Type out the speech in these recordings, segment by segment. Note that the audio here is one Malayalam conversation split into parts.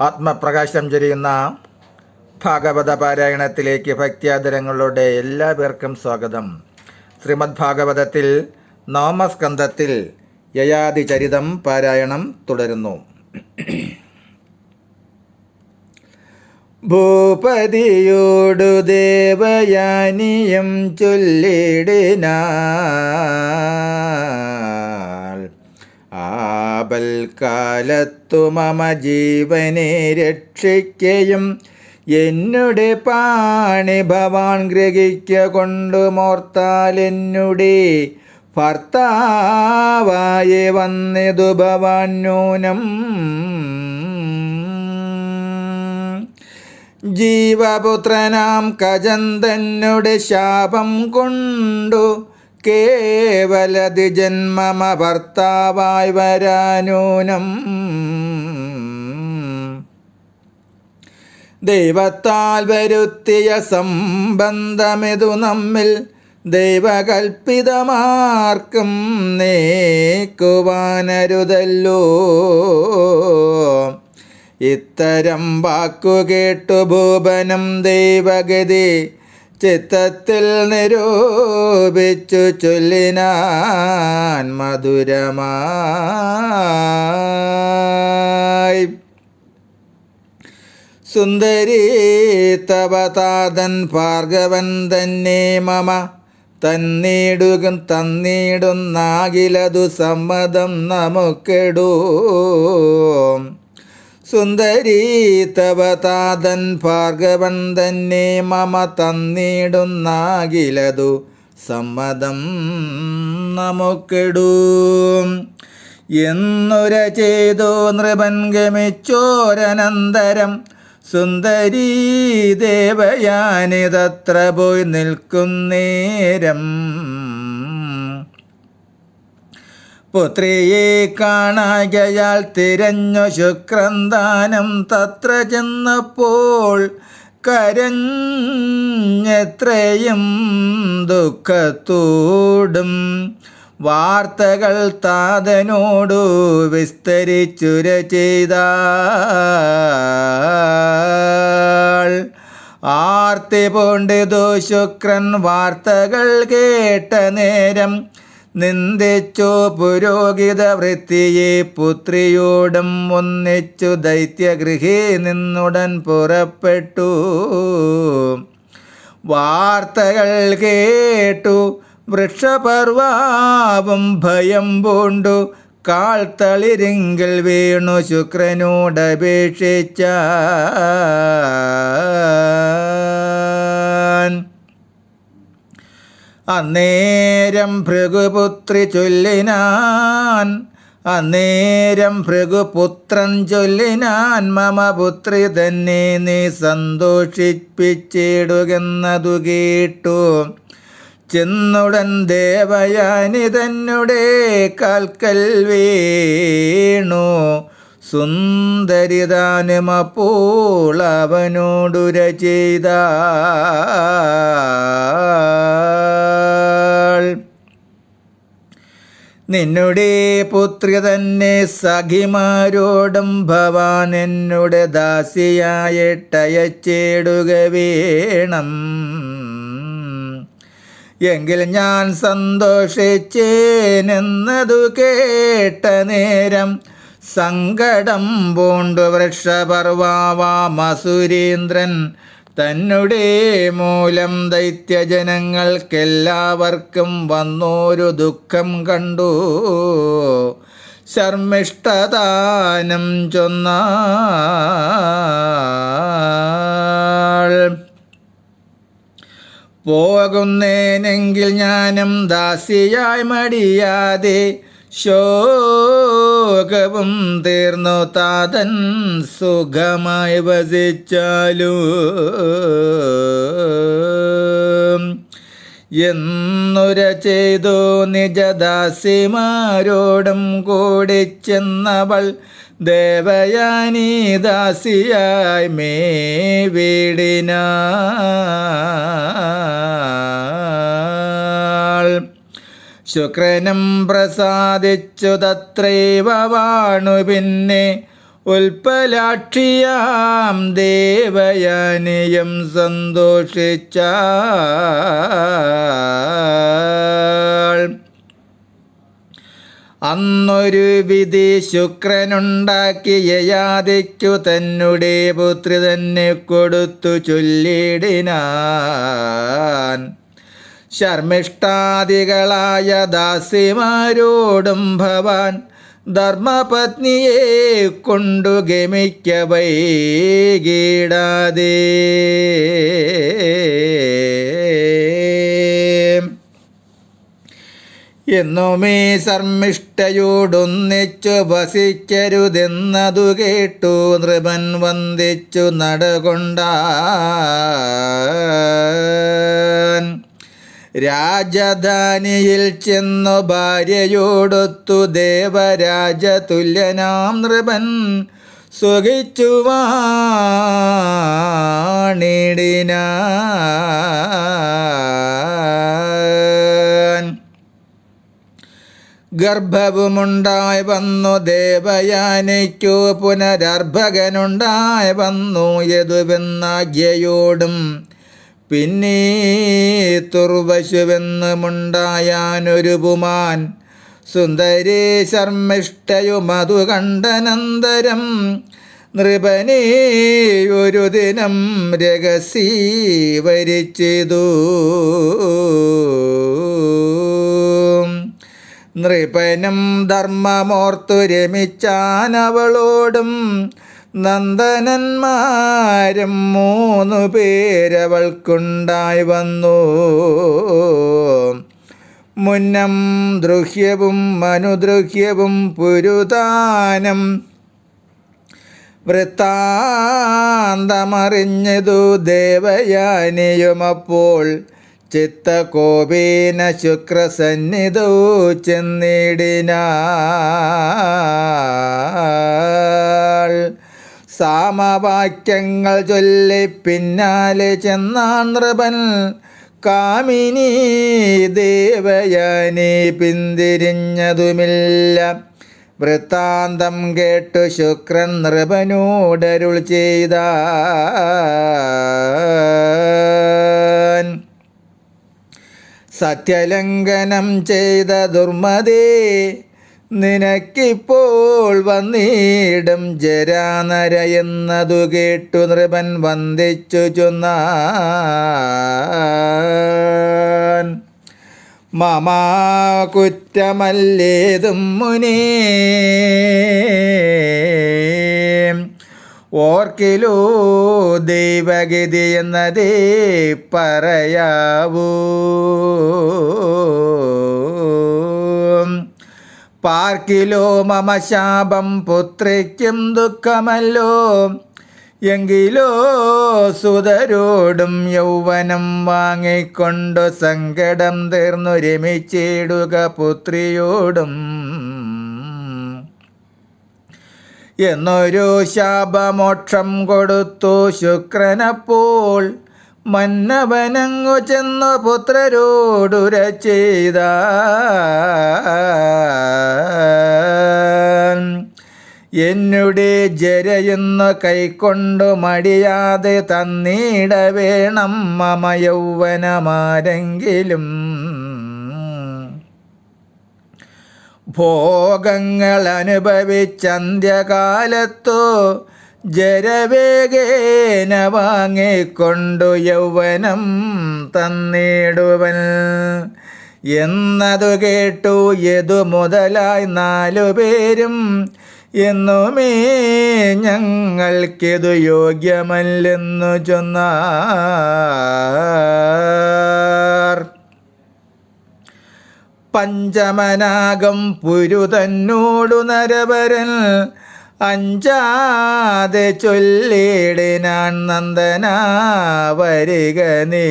ആത്മപ്രകാശം ചൊരിയുന്ന ഭാഗവത പാരായണത്തിലേക്ക് ഭക്തിയാദരങ്ങളുടെ എല്ലാ പേർക്കും സ്വാഗതം. ശ്രീമദ് ഭാഗവതത്തിൽ നാമസ്കന്ധത്തിൽ യയാദി ചരിതം പാരായണം തുടരുന്നു. ഭൂപതിയോടു ദേവയാനിയം ചൊല്ലിടിനാൾ. ആപൽക്കാലത്തു മമ ജീവനെ രക്ഷിക്കയും. എന്നുടെ പാണി ഭവാൻ ഗ്രഹിക്ക കൊണ്ടു മോർത്താൽ എന്നുടെ ഭർത്താവായി വന്നിതു ഭവാൻ ന്യൂനം. ജീവപുത്രനാം കജന്തന്നുടെ ശാപം കൊണ്ടു കേവലതി ജന്മമ ഭർത്താവായി വരാനൂനം. ദൈവത്താൽ വരുത്തിയ സംബന്ധമിതു നമ്മിൽ ദൈവകൽപ്പിതമാർക്കും നീക്കുവാനരുതല്ലോ. ഇത്തരം വാക്കുകേട്ടു ഭൂപനം ദൈവഗതി ചിത്തത്തിൽ നിരൂപിച്ചു ചൊല്ലിനാൻ മധുരമായി. സുന്ദരി തപതാതൻ ഭാർഗവൻ തന്നെ മമ. തന്നീടുക തന്നീടുന്നാകിലതു സമ്മതം നമുക്കെടൂ. സുന്ദരി തവതാതൻ ഭാർഗവൻ തന്നെ മമ തന്നിടുന്നാകിലതു സമ്മതം നമുക്കിടൂം. എന്നുര ചെയ്തു നൃപൻ ഗമിച്ചോരനന്തരം സുന്ദരീ ദേവയാനിതത്ര പോയി നിൽക്കുന്നേരം പുത്രിയെ കാണാകയാൽ തിരഞ്ഞു ശുക്രന്താനം തത്ര ചെന്നപ്പോൾ കരഞ്ഞെത്രയും ദുഃഖത്തോടും വാർത്തകൾ താതനോടു വിസ്തരിച്ചുര ചെയ്ത ആർത്തി പൂണ്ടിതു ശുക്രൻ വാർത്തകൾ കേട്ട നേരം നിന്ദിച്ചു പുരോഹിത വൃത്തിയെ പുത്രിയോടും ഒന്നിച്ചു ദൈത്യഗൃഹേ നിന്നുടൻ പുറപ്പെട്ടു. വാർത്തകൾ കേട്ടു വൃക്ഷപർവാവും ഭയം പൂണ്ടു. കാൾ തളിരിങ്കിൽ വീണു ശുക്രനോടപേക്ഷിച്ച അന്നേരം ഭൃഗുപുത്രി ചൊല്ലിനാൻ അന്നേരം ഭൃഗുപുത്രൻ ചൊല്ലിനാൻ മമ പുത്രി തന്നെ നീ സന്തോഷിപ്പിച്ചിടുകെന്നതു കേട്ടു. ചെന്നുടൻ ദേവയാനി തന്നെ കാൽക്കൽ വീണു. സുന്ദരിതാനുമപ്പോൾ അവനോടുര ചെയ്താൾ നിന്നുടെ പുത്രി തന്നെ സഖിമാരോടും ഭവാൻ എന്നുടെ ദാസിയായിട്ടയച്ചേടുക വേണം. എങ്കിൽ ഞാൻ സന്തോഷിച്ചേനെന്നതു കേട്ട നേരം സങ്കടം പൂണ്ടു വൃക്ഷപർവാമസുരീന്ദ്രൻ തന്നുടേ മൂലം ദൈത്യജനങ്ങൾക്കെല്ലാവർക്കും വന്നൊരു ദുഃഖം കണ്ടു. ശർമ്മിഷ്ടദാനം ചൊന്ന പോകുന്നേനെങ്കിൽ ഞാനും ദാസിയായി മടിയാതെ ശോകവും തീർന്നു താതൻ സുഖമായി വസിച്ചാലു. എന്നുര ചെയ്തു നിജദാസിമാരോടും കൂടി ചെന്നവൾ ദേവയാനി ദാസിയായി മേ വീടിനാൾ ശുക്രനും പ്രസാദിച്ചു തത്രൈവ വാണു പിന്നെ. ഉൽപ്പലാക്ഷിയാം ദേവയാനിയും സന്തോഷിച്ച അന്നൊരു വിധി ശുക്രനുണ്ടാക്കിയ യാതിക്കു തന്നുടെ പുത്രി തന്നെ കൊടുത്തു ചൊല്ലിടിനാൻ. ശർമ്മിഷ്ടാദികളായ ദാസിമാരോടും ഭവാൻ ധർമ്മപത്നിയെ കൊണ്ടു ഗമിക്ക വൈകീടാതെ. എന്നുമേ ശർമ്മിഷ്ഠയോടൊന്നിച്ചു വസിക്കരുതെന്നതു കേട്ടു നൃപൻ വന്ദിച്ചു നടകൊണ്ടാൻ. രാജധാനിയിൽ ചെന്നു ഭാര്യയോടൊത്തു ദേവരാജ തുല്യനാം നൃപൻ സുഖിച്ചുവാണിടിന ഗർഭവുമുണ്ടായി വന്നു ദേവയാനയ്ക്കു പുനരർഭകനുണ്ടായി വന്നു യദുവെന്നാജ്ഞയോടും പിന്നെ തുർവശുവെന്നുമുണ്ടായാനൊരു പുമാൻ സുന്ദരേ ശർമ്മിഷ്ടയുമതു കണ്ടനന്തരം നൃപനീയൊരു ദിനം രഹസീ വരിച്ചിതു. നൃപനും ധർമ്മമോർത്തു രമിച്ചാനവളോടും നന്ദനന്മാരും മൂന്നു പേരവൾക്കുണ്ടായി വന്നു. മുന്നം ദ്രുഹ്യവും മനുദൃഹ്യവും പുരുതാനം വൃത്താന്തമറിഞ്ഞതു ദേവയാനിയുമപ്പോൾ ചിത്തകോപീന ശുക്രസന്നിധോ ചെന്നിടിനാൾ സാമവാക്യങ്ങൾ ചൊല്ലി പിന്നാലെ ചെന്നാൻ നൃപൻ കാമിനി ദേവയാനി പിന്തിരിഞ്ഞതുമില്ല. വൃത്താന്തം കേട്ടു ശുക്രൻ നൃപനോടരുൾ ചെയ്ത സത്യലംഘനം ചെയ്ത ദുർമതേ നിനക്കിപ്പോൾ വന്നിടും ജരാനര എന്നതു കേട്ടു നൃപൻ വന്ദിച്ചു ചൊന്നാൻ. മമാ കുറ്റമല്ലേതും മുനേ. ഓർക്കിലോ ദൈവഗതി എന്നതേ പറയാവൂ. പാർക്കിലോ മമ ശാപം പുത്രിക്കും ദുഃഖമല്ലോ. എങ്കിലോ സുതരോടും യൗവനം വാങ്ങിക്കൊണ്ടു സങ്കടം തീർന്നു രമിച്ചിടുക പുത്രിയോടും. എന്നൊരു ശാപമോക്ഷം കൊടുത്തു ശുക്രനപ്പോൾ മന്നവനങ്ങു ചെന്നു പുത്രരോടുര ചെയ്ത എന്നുടെ ജരയുന്നു കൈക്കൊണ്ടു മടിയാതെ തന്നീട വേണം മമയൗവനമാരെങ്കിലും. ഭോഗങ്ങൾ അനുഭവിച്ചന്ത്യകാലത്തു ജരവേഗേന വാങ്ങിക്കൊണ്ടു യൗവനം തന്നിടുവൻ. എന്നതു കേട്ടു യതു മുതലായി നാലു നാലുപേരും എന്നുമേ ഞങ്ങൾക്കിതു യോഗ്യമല്ലെന്നു ചൊന്നാർ. പഞ്ചമനാകം പുരുതന്നോടു നരവരൻ അഞ്ചാതെ ചൊല്ലിടിനാൻ നന്ദന വരിക നീ.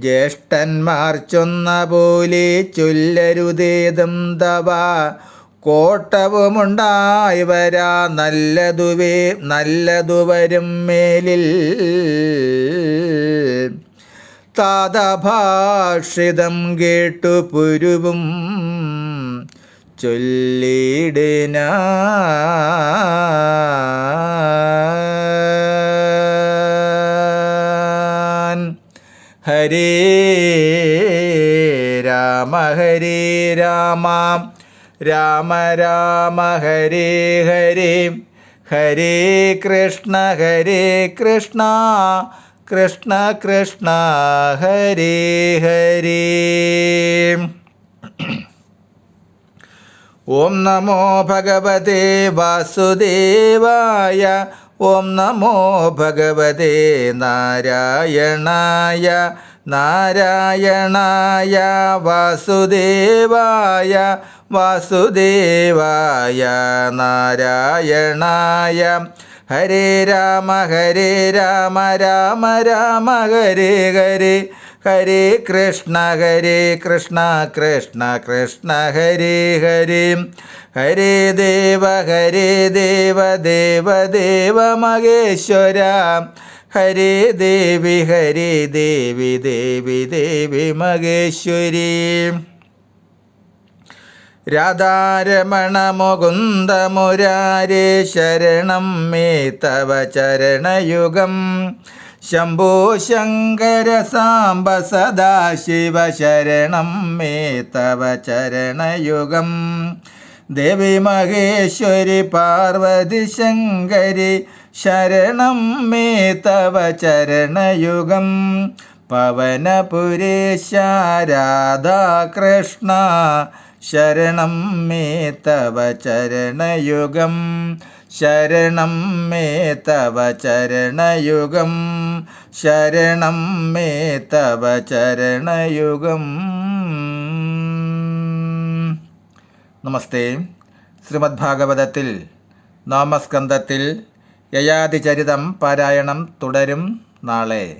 ജ്യേഷ്ഠന്മാർ ചൊന്ന പോലെ ചൊല്ലരുതേതും തവ. കോട്ടവുമുണ്ടായി വരാ നല്ലതുവേ നല്ലതു വരും മേലിൽ. താതഭാഷിതം കേട്ടു പുരുവും ചൊല്ലിടിന ഹരേ രാമ ഹരേ രാമ. രാമ രാമ ഹരേ ഹരേ. ഹരേ കൃഷ്ണ ഹരേ കൃഷ്ണ. കൃഷ്ണ കൃഷ്ണ ഹരേ ഹരേ. ഓം നമോ ഭഗവതേ വാസുദേവായ ഓം നമോ ഭഗവതേ നാരായണായ നാരായണായ വാസുദേവായ വാസുദേവായ നാരായണായ. ഹരേ രാമ ഹരേ രാമ രാമ രാമ ഹരേ ഹരേ. ഹരേ കൃഷ്ണ ഹരേ കൃഷ്ണ കൃഷ്ണ കൃഷ്ണ ഹരേ ഹരേ. ഹരേ ദേവ ഹരേ ദേവ ദേവ ദേവ മഹേശ്വര. ഹരേ ദേവി ഹരേ ദേവി ദേവി ദേവി മഹേശ്വരി. രാധാരമണ മുകുന്ദ മുരാരേ ശരണം മേ തവ ചരണയുഗം. ശംഭോ ശങ്കര സാംബ സദാശിവ ശരണം മേ തവ ചരണയുഗം. ദേവി മഹേശ്വരി പാർവതി ശങ്കരി ശരണം മേ തവ ചരണയുഗം. പവനപുരേശാരാധാകൃഷ്ണ ശരണം മേ തവ ചരണയുഗം. ശരണം മേ തവ ചരണയുഗം. ശരണം മേ തവ ചരണയുഗം. നമസ്തേ. ശ്രീമദ് ഭാഗവതത്തിൽ നാമസ്കന്ധത്തിൽ യയാതിചരിതം പാരായണം തുടരും നാളെ.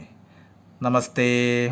നമസ്തേ.